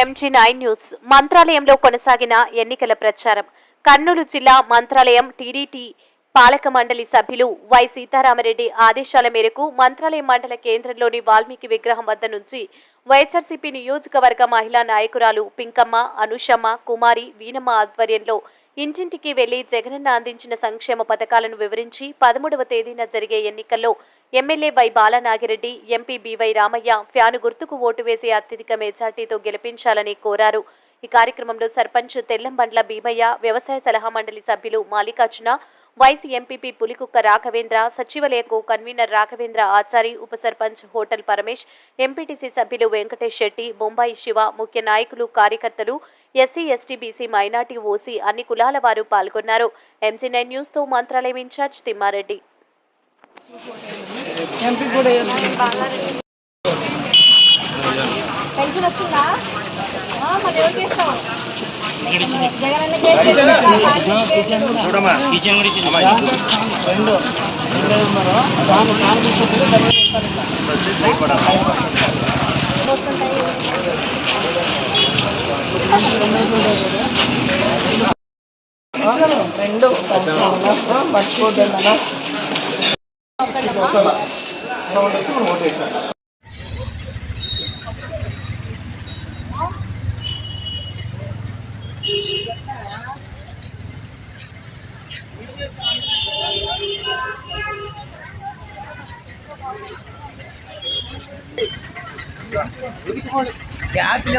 MG nine news. మంత్రాలయంలో కొనసాగిన ఎన్నికల ప్రచారం. కర్నూలు జిల్లా మంత్రాలయం టీడీటీ పాలక మండలి సభ్యులు వై సీతారామరెడ్డి ఆదేశాల మేరకు మంత్రాలయం మండల కేంద్రంలోని వాల్మీకి విగ్రహం వద్ద నుంచి వైఎస్ఆర్సీపీ నియోజకవర్గ మహిళా నాయకురాలు పింకమ్మ అనుషమ్మ కుమారి వీనమ్మ ఆధ్వర్యంలో ఇంటింటికి వెళ్ళి జగనన్న అందించిన సంక్షేమ పథకాలను వివరించి పదమూడవ తేదీన జరిగే ఎన్నికల్లో MLA Y Balanagireddy MP B Y Ramaiah fan గుర్తుకు ఓటు వేసి అత్యధిక మెజార్టీతో గెలిపించాలని కోరారు. ఈ కార్యక్రమంలో సర్పంచ్ తెల్లంబండ్ల భీమయ్య వ్యవసాయ సలహా మండలి సభ్యులు Mallikarjuna Y C MPP Pulikukka Raghavendra సచివాలయకు convener Raghavendra Achari ఉప సర్పంచ్ హోటల్ పరమేష్ ఎంపీటీసీ సభ్యులు వెంకటేష్ శెట్టి బొంబాయి శివ ముఖ్య నాయకులు కార్యకర్తలు SC ST BC minority OC అన్ని కులాల వారు పాల్గొన్నారు. ఎంజీ నైన్ న్యూస్తో మంత్రాలయం ఇన్ఛార్జ్ తిమ్మారెడ్డి. పెన్షన్ వస్తుందా చూడమ్మా కిచెన్ కూడా ఇచ్చింది రెండు. రెండు ఉన్నారు దాని దాని ಗ್ಯಾಪ್ ಇಲ್ಲ